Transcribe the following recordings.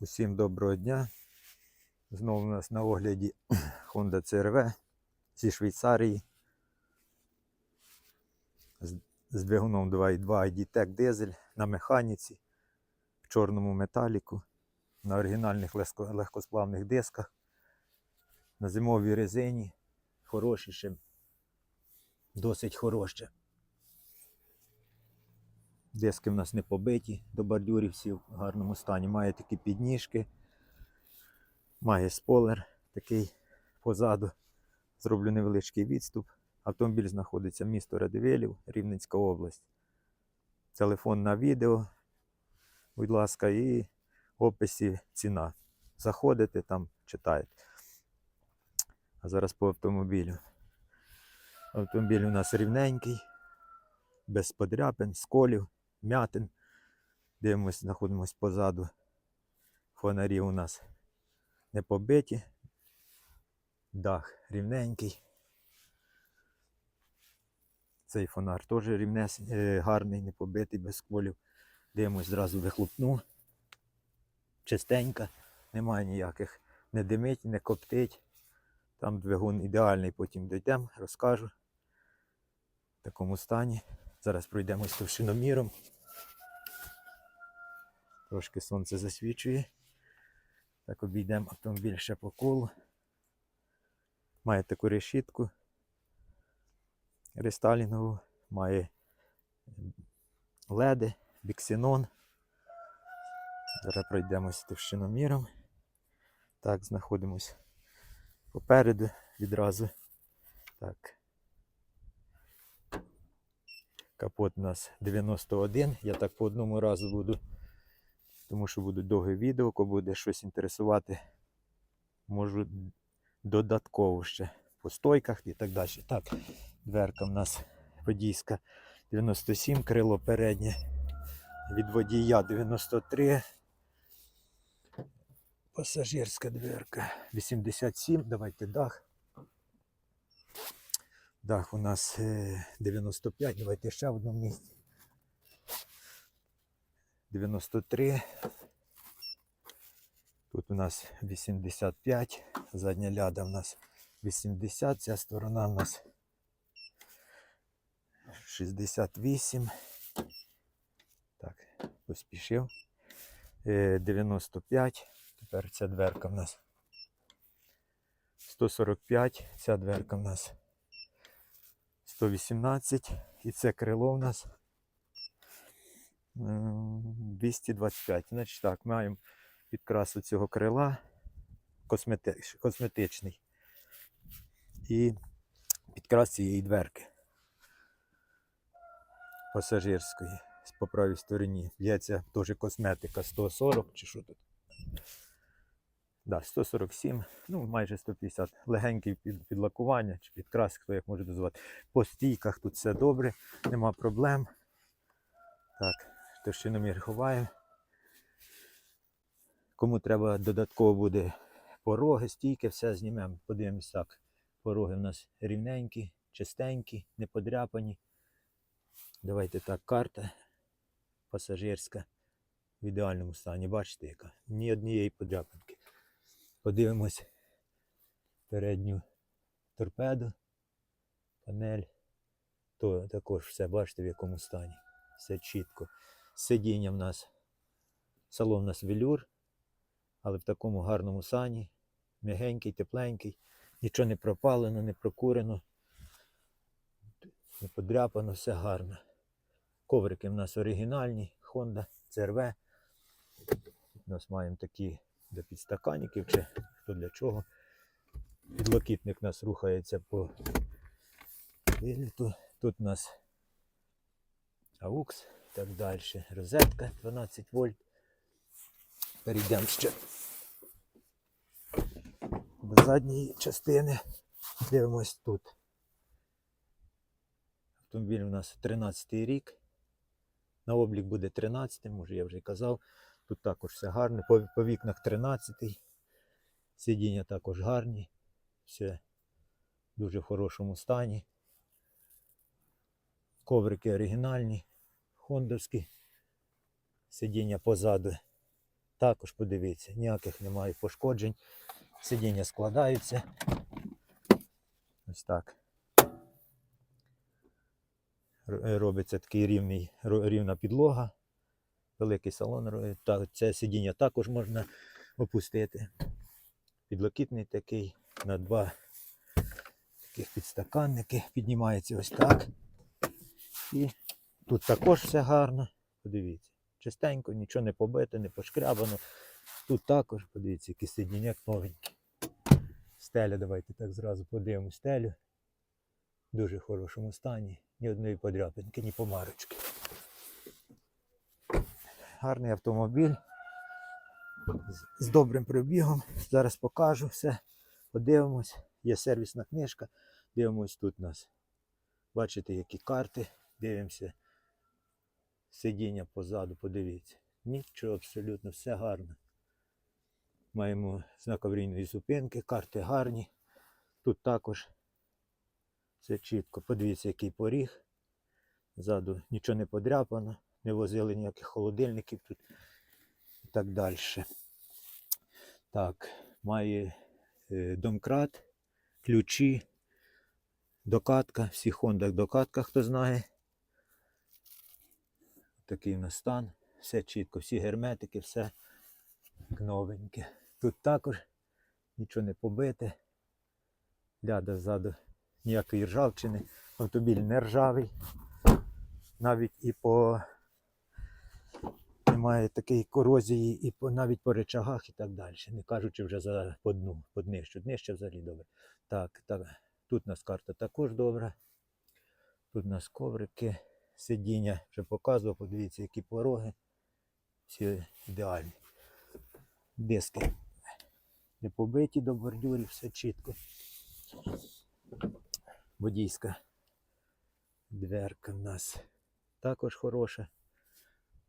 Усім доброго дня. Знову у нас на огляді Honda CRV зі Швейцарії. З, двигуном 2.2 ID-Tech дизель на механіці, в чорному металіку, на оригінальних легко- легкосплавних дисках, на зимовій резині. Хороші досить хороші. Диски в нас не побиті, до бордюрів всі в гарному стані. Має такі підніжки, має спойлер такий позаду. Зроблю невеличкий відступ. Автомобіль знаходиться місто Радивилів, Рівненська область. Телефон на відео, будь ласка, і в описі ціна. Заходите там, читаєте. А зараз по автомобілю. Автомобіль у нас рівненький, без подряпин, сколів м'ятин. Дивимось, знаходимось позаду. Фонарі у нас не побиті. Дах рівненький. Цей фонар теж рівнес, е, гарний, не побитий, без сколів. Дивимось зразу вихлопну. Чистенька, немає ніяких. Не димить, не коптить. Там двигун ідеальний, потім дійдемо, розкажу. В такому стані. Зараз пройдемось товщиноміром. Трошки сонце засвічує. Так обійдемо автомобіль ще по колу. Має таку решітку рестайлінгову, має леди, біксенон. Зараз пройдемось товщиноміром. Так, знаходимось попереду відразу. Так. Капот у нас 91. Я так по одному разу буду, тому що буде довге відео, кого буде щось інтересувати. Можу додатково ще по стойках і так далі. Так, дверка в нас водійська 97, крило переднє від водія 93. Пасажирська дверка 87. Давайте дах. Дах у нас е, 95, давайте ще в одному місці. 93. Тут у нас 85, задня ляда у нас 80, ця сторона у нас 68. Так, поспішив. Е, 95. Тепер ця дверка в нас 145, ця дверка в нас 118 і це крило у нас 225. Значить так, маємо підкрасу цього крила косметичний і підкрас цієї дверки пасажирської по правій стороні. Б'ється теж косметика 140 чи що тут. Да, 147, ну майже 150. Легенький під, підлакування чи підкрас, хто як може дозвати. По стійках тут все добре, нема проблем. Так, товщиномір ховаємо. Кому треба додатково буде пороги, стійки, все знімемо. Подивимось так. Пороги в нас рівненькі, чистенькі, не подряпані. Давайте так, карта пасажирська в ідеальному стані. Бачите, яка? Ні однієї подряпинки. Подивимось передню торпеду, панель. То також все бачите в якому стані. Все чітко. Сидіння в нас, салон у нас велюр, але в такому гарному стані. М'ягенький, тепленький, нічого не пропалено, не прокурено, не подряпано, все гарно. Коврики в нас оригінальні, Honda, CRV. У нас маємо такі для підстаканників чи хто для чого. Підлокітник у нас рухається по виліту. Тут у нас і так далі. Розетка 12 вольт. Перейдемо ще до задньої частини. Дивимось тут. Автомобіль у нас 13 рік. На облік буде 13, може я вже казав. Тут також все гарне. По, по вікнах 13. Сидіння також гарні. Все в дуже хорошому стані. Коврики оригінальні, хондовські. Сидіння позаду Також подивіться, ніяких немає пошкоджень. Сидіння складаються. Ось так. Е, Робиться такий рівний, рівна підлога. Великий салон. Та, це сидіння також можна опустити. Підлокітний такий на два таких підстаканники. Піднімається ось так. І тут також все гарно. Подивіться. Чистенько, нічого не побито, не пошкрябано. Тут також, подивіться, який сидіння як новенький. Стеля, давайте так зразу подивимо стелю. В дуже хорошому стані. Ні одної подряпинки, ні помарочки. Гарний автомобіль. З- добрим пробігом. Зараз покажу все. Подивимось. Є сервісна книжка. Дивимось тут у нас. Бачите, які карти. Дивимося. Сидіння позаду, подивіться. Нічого абсолютно, все гарно. Маємо знак аварійної зупинки, карти гарні. Тут також все чітко. Подивіться, який поріг. Ззаду нічого не подряпано, не возили ніяких холодильників тут і так далі. Так, має е, домкрат, ключі, докатка. Всі Honda докатка, хто знає. Такий у нас стан. Все чітко, всі герметики, все новеньке. Тут також нічого не побите. Ляда ззаду ніякої ржавчини. Автомобіль не ржавий. Навіть і по немає такої корозії, і по, навіть по речагах і так далі. Не кажучи вже за по дну, по днищу. Днище взагалі добре. Так, так. Тут у нас карта також добра. Тут у нас коврики, сидіння вже показував, подивіться, які пороги. Всі ідеальні. Диски не побиті до бордюрів, все чітко. Водійська дверка в нас також хороша.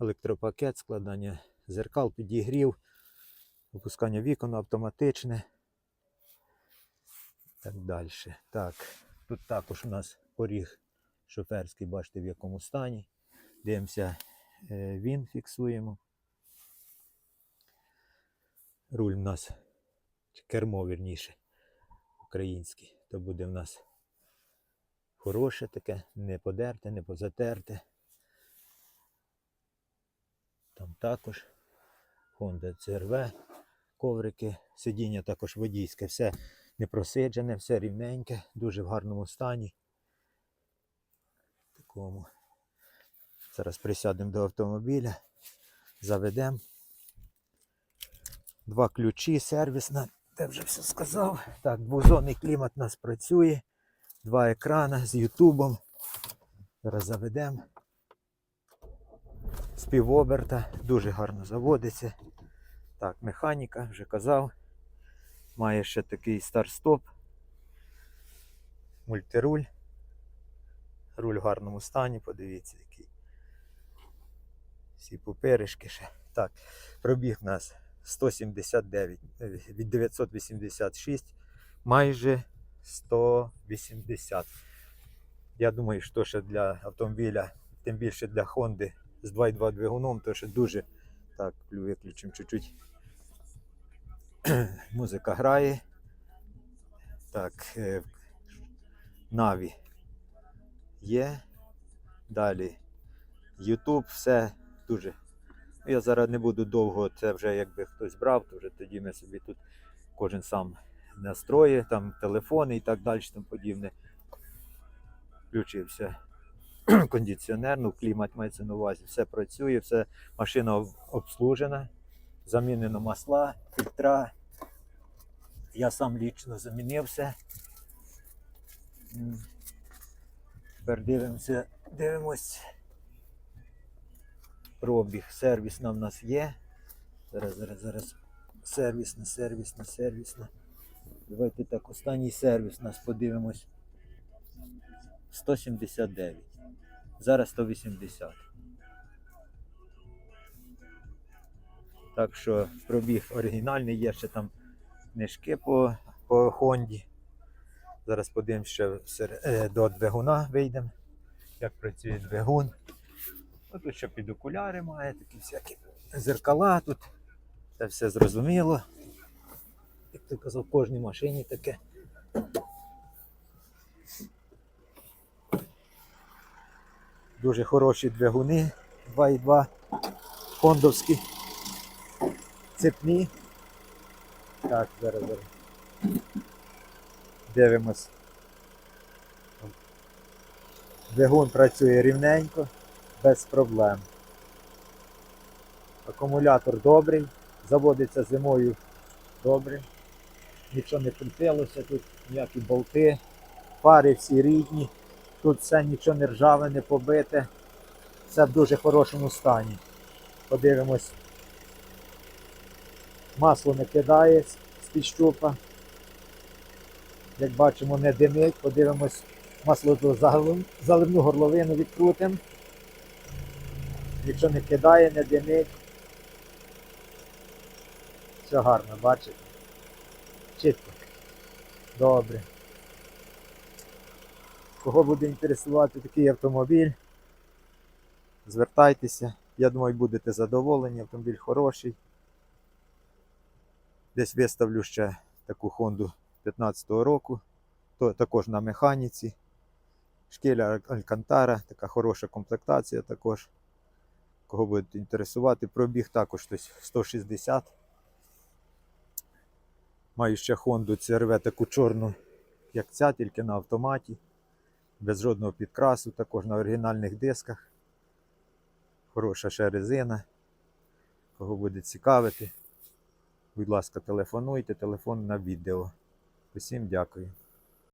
Електропакет, складання зеркал, підігрів, опускання вікон автоматичне. Так далі. Так, тут також у нас поріг шоферський, бачите в якому стані. Дивимося, е, він фіксуємо. Руль у нас, кермо вірніше, український. То буде в нас хороше таке, не подерте, не позатерте. Там також Honda CRV, коврики, сидіння також водійське, все не просиджене, все рівненьке, дуже в гарному стані. Такому. Зараз присядемо до автомобіля, заведемо. Два ключі, сервісна, те вже все сказав. Так, двозонний клімат у нас працює. Два екрана з Ютубом. Зараз заведемо. Співоберта, дуже гарно заводиться. Так, механіка, вже казав. Має ще такий старт-стоп. Мультируль. Руль в гарному стані, подивіться, який. Всі пуперишки ще. Так, пробіг у нас 179 е, від 986 майже 180. Я думаю, що ще для автомобіля, тим більше для Honda з 2.2 двигуном, то ще дуже. Так, виключимо чуть-чуть. Музика грає. Так, е, Наві є. Далі YouTube, все дуже. Я зараз не буду довго, це вже якби хтось брав, то вже тоді ми собі тут кожен сам настроє, там телефони і так далі, тому подібне. Включився кондиціонер, ну клімат мається на увазі, все працює, все, машина обслужена, замінено масла, фільтра. Я сам лічно замінив все. Тепер дивимося, дивимось. Пробіг. Сервісна в нас є. Зараз, зараз, зараз. Сервісна, сервісна, сервісна. Давайте так, останній сервіс нас подивимось. 179. Зараз 180. Так що пробіг оригінальний, є ще там книжки по, по Хонді. Зараз подивимося ще до двигуна вийдемо, як працює двигун. Ну, тут ще під окуляри має такі всякі зеркала тут. Це все зрозуміло. Як ти казав, в кожній машині таке. Дуже хороші двигуни 2,2 фондовські. Цепні. Так, зараз, зараз. Дивимось. Двигун працює рівненько, без проблем. Акумулятор добрий, заводиться зимою добре. Нічого не крутилося, тут ніякі болти, пари всі рідні, тут все нічого не ржаве, не побите, все в дуже хорошому стані. Подивимось. Масло не кидає з-під щупа. Як бачимо, не димить. Подивимось масло заливну горловину відкрутимо. Нічого не кидає, не димить. Все гарно, бачите? Чітко. Добре. Кого буде інтересувати такий автомобіль, звертайтеся. Я думаю, будете задоволені, автомобіль хороший. Десь виставлю ще таку Хонду 15-го року, то також на механіці. Шкіля Алькантара, така хороша комплектація також. Кого буде інтересувати, пробіг також десь 160. Маю ще Хонду CRV таку чорну, як ця, тільки на автоматі. Без жодного підкрасу, також на оригінальних дисках. Хороша ще резина. Кого буде цікавити, будь ласка, телефонуйте, телефон на відео. Усім дякую.